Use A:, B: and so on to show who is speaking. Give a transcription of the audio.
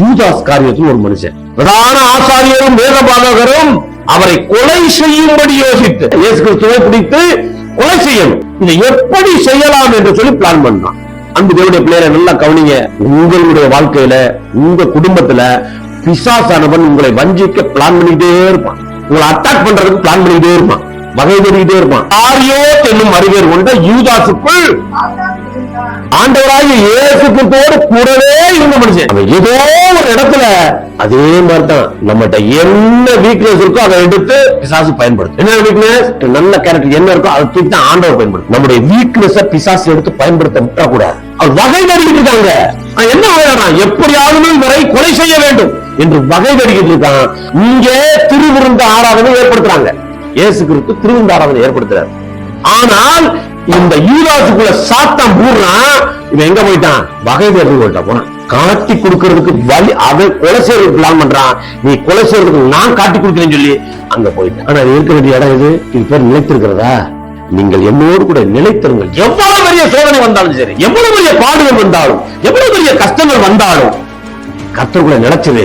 A: யூதாஸ் காரியத்தில் ஒரு மனுஷன். பிரதான ஆசாரியரும் வேதபாதகரும் அவரை கொலை செய்யும்படி யோசித்து இயேசு கிறிஸ்துவை பிடித்து கொலை செய்யணும். இதை எப்படி செய்யலாம் என்று சொல்லி பிளான் பண்ணான் அன்பு தேவனுடைய பிள்ளைய நல்லா கவனிங்க. உங்களுடைய வாழ்க்கையில உங்க குடும்பத்துல பிசாசானவன் உங்களை வஞ்சிக்க பிளான் பண்ணிட்டே இருப்பான். உங்களை அட்டாக் பண்றதுக்கு பிளான் பண்ணிட்டே இருப்பான். வகை தேடிட்டே இருப்பான். ஆரியோ என்னும் அறிவியர் கொண்ட யூதாசுக்குள் ஆண்டவராகிய இயேசு கிறிஸ்துவோடு கூடவே இருந்த மனுஷன். ஏதோ ஒரு இடத்துல அதே மாதிரி தான் நம்மகிட்ட என்ன வீக்னஸ் இருக்கோ அதை எடுத்து பிசாசு பயன்படுத்தும். என்ன வீக்னஸ் நல்ல கேரக்டர் என்ன இருக்கோ அதை தூக்கி தான் ஆண்டவர் பயன்படுத்தும். நம்முடைய வீக்னஸ் பிசாசு எடுத்து பயன்படுத்த விட்டக்கூடாது அவர் வகை தேடிக்கிட்டு இருக்காங்க. என்ன வகைறான் எப்படியாவது வரை கொலை செய்ய வேண்டும் என்று வகை தேடிக்கிட்டு இருக்கான். இங்கே திருவிருந்த ஆராதனை ஏற்படுத்துறாங்க. இயேசு கிறிஸ்து திருவிருந்த ஆராதனை ஏற்படுத்துறாரு. ஆனால் இந்த யூதாசுக்குள்ள சாத்தான் பூர்றான் இவன் எங்க போயிட்டான்? வகை தேர்வு போயிட்டான் போனான் காட்டி கொடுக்கறதுக்கு வழி அதை கொலை செய்யறதுக்கு பிளான் பண்றான். நீ கொலை செய்யறதுக்கு நான் காட்டி கொடுக்கிறேன்னு சொல்லி அங்க போயிட்டான். ஆனா இருக்க வேண்டிய இடம் இது இது பேர் நிலைத்திருக்கிறதா? நீங்கள் என்னோடு கூட நிலைத்திருங்கள். எவ்வளவு பெரிய சோதனை வந்தாலும் சரி எவ்வளவு பெரிய பாடுகள் வந்தாலும் எவ்வளவு பெரிய கஷ்டங்கள் வந்தாலும் கத்தர் கூட நினைச்சது